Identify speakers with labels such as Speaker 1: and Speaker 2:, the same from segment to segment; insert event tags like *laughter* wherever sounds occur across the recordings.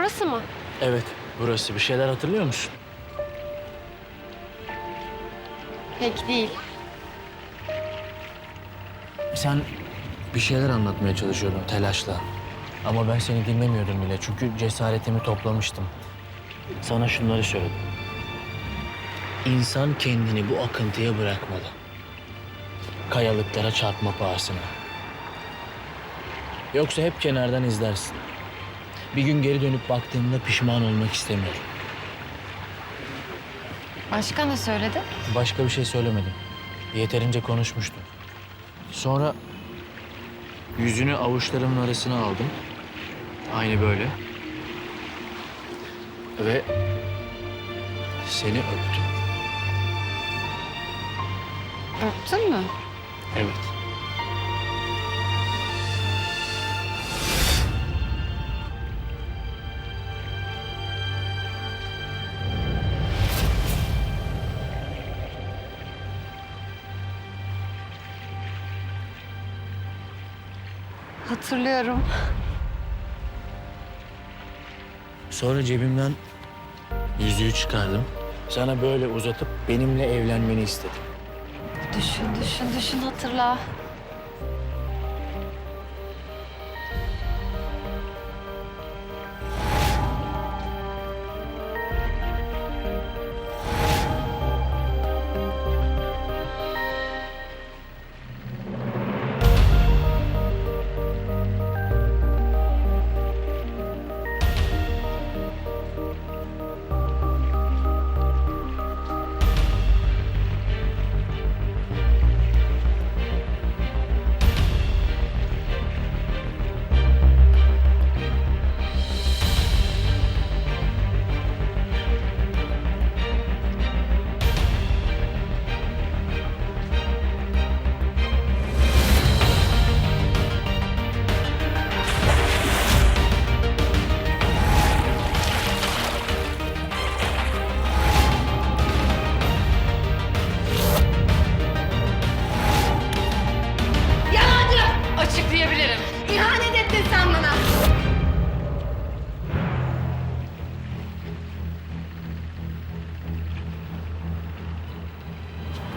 Speaker 1: Burası mı?
Speaker 2: Evet, burası. Bir şeyler hatırlıyor musun?
Speaker 1: Pek değil.
Speaker 2: Sen bir şeyler anlatmaya çalışıyordun telaşla. Ama ben seni dinlemiyordum bile çünkü cesaretimi toplamıştım. Sana şunları söyledim. İnsan kendini bu akıntıya bırakmalı. Kayalıklara çarpma pahasına. Yoksa hep kenardan izlersin. Bir gün geri dönüp baktığımda pişman olmak istemiyorum.
Speaker 1: Başka ne söyledi?
Speaker 2: Başka bir şey söylemedim. Yeterince konuşmuştum. Sonra yüzünü avuçlarımın arasına aldım. Aynı böyle. Ve seni öptüm.
Speaker 1: Öptün mü?
Speaker 2: Evet.
Speaker 1: Hatırlıyorum.
Speaker 2: Sonra cebimden yüzüğü çıkardım. Sana böyle uzatıp benimle evlenmeni istedim.
Speaker 1: Düşün, düşün, düşün hatırla.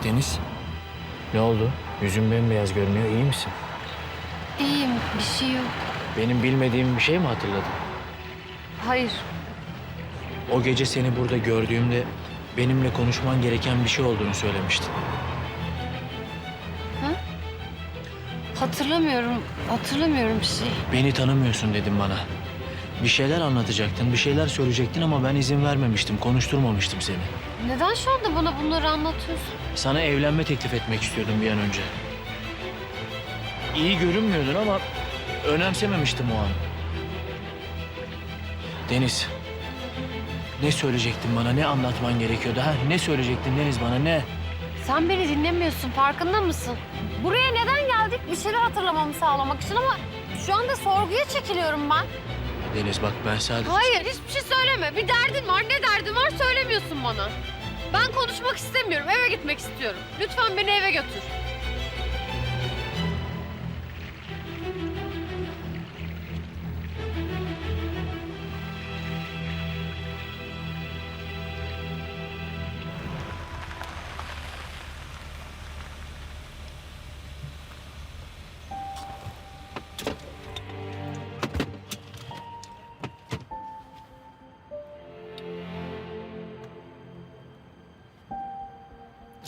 Speaker 2: Deniz, ne oldu? Yüzün bembeyaz görünüyor. İyi misin?
Speaker 1: İyiyim, bir şey yok.
Speaker 2: Benim bilmediğim bir şey mi hatırladın?
Speaker 1: Hayır,
Speaker 2: O gece seni burada gördüğümde benimle konuşman gereken bir şey olduğunu söylemiştin.
Speaker 1: hatırlamıyorum. Hatırlamıyorum bir şey.
Speaker 2: Beni tanımıyorsun dedim bana. Bir şeyler anlatacaktın, bir şeyler söyleyecektin ama ben izin vermemiştim, konuşturmamıştım seni.
Speaker 1: Neden şu anda bana bunları anlatıyorsun?
Speaker 2: Sana evlenme teklif etmek istiyordum bir an önce. İyi görünmüyordun ama önemsememiştim o an. Deniz, ne söyleyecektin bana, ne anlatman gerekiyordu? Ha? Ne söyleyecektin Deniz bana, ne?
Speaker 1: Sen beni dinlemiyorsun, farkında mısın? Buraya neden geldik? Bir şeyler hatırlamamı sağlamak için ama şu anda sorguya çekiliyorum ben.
Speaker 2: Deniz bak ben sadece...
Speaker 1: Hayır, hiçbir şey söyleme. Bir derdin var. Ne derdin var söylemiyorsun bana. Ben konuşmak istemiyorum. Eve gitmek istiyorum. Lütfen beni eve götür.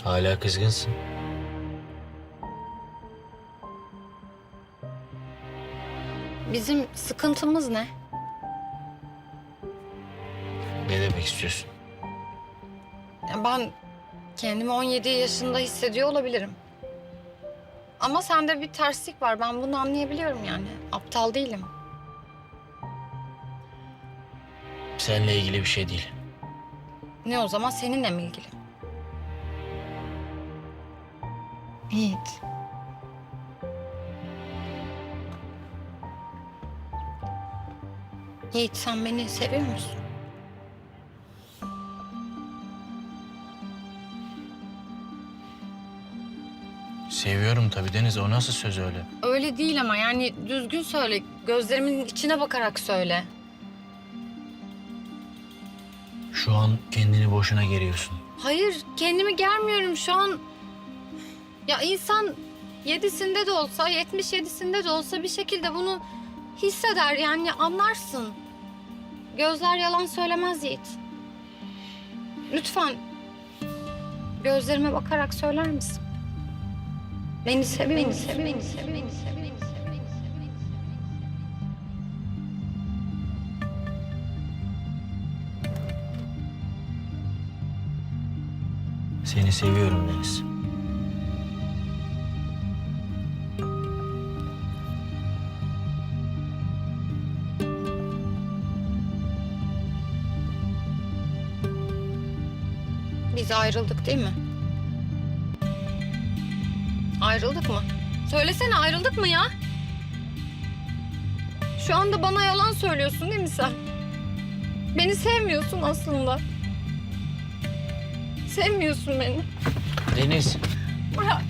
Speaker 2: Hala kızgınsın.
Speaker 1: Bizim sıkıntımız ne?
Speaker 2: Ne demek istiyorsun?
Speaker 3: Ben kendimi 17 yaşında hissediyor olabilirim. Ama sende bir terslik var. Ben bunu anlayabiliyorum yani. Aptal değilim.
Speaker 2: Seninle ilgili bir şey değil.
Speaker 3: Ne o zaman seninle mi ilgili? Yiğit. Yiğit sen beni seviyor musun?
Speaker 2: Seviyorum tabii Deniz. O nasıl söz öyle?
Speaker 3: Öyle değil ama yani düzgün söyle. Gözlerimin içine bakarak söyle.
Speaker 2: Şu an kendini boşuna geriyorsun.
Speaker 3: Hayır, kendimi germiyorum şu an. Ya insan yedisinde de olsa, yetmiş yedisinde de olsa bir şekilde bunu hisseder yani anlarsın. Gözler yalan söylemez Yiğit. Lütfen gözlerime bakarak söyler misin? Beni seviyor musun? Beni seviyor musun? Beni seviyor? Beni seviyor?
Speaker 2: Seni seviyorum Deniz.
Speaker 3: Biz ayrıldık değil mi? Ayrıldık mı? Söylesene ayrıldık mı ya? Şu anda bana yalan söylüyorsun değil mi sen? Beni sevmiyorsun aslında. Sevmiyorsun beni.
Speaker 2: Deniz.
Speaker 3: Bırak.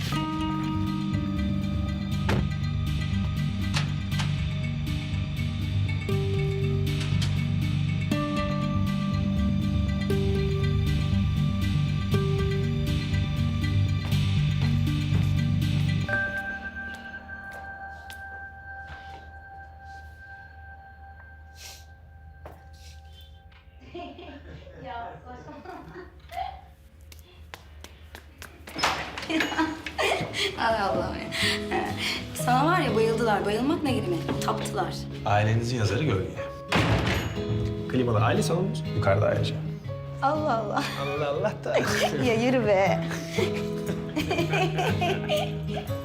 Speaker 3: *laughs*
Speaker 4: Ay Allah'ım ya. Sana var ya bayıldılar. Bayılmak ne kelime? Taptılar.
Speaker 5: Ailenizin yazarı gölge. Klimalı aile salonumuz yukarıda ayrıca.
Speaker 4: Allah Allah.
Speaker 5: Allah Allah da. *laughs*
Speaker 4: ya yürü be. *laughs*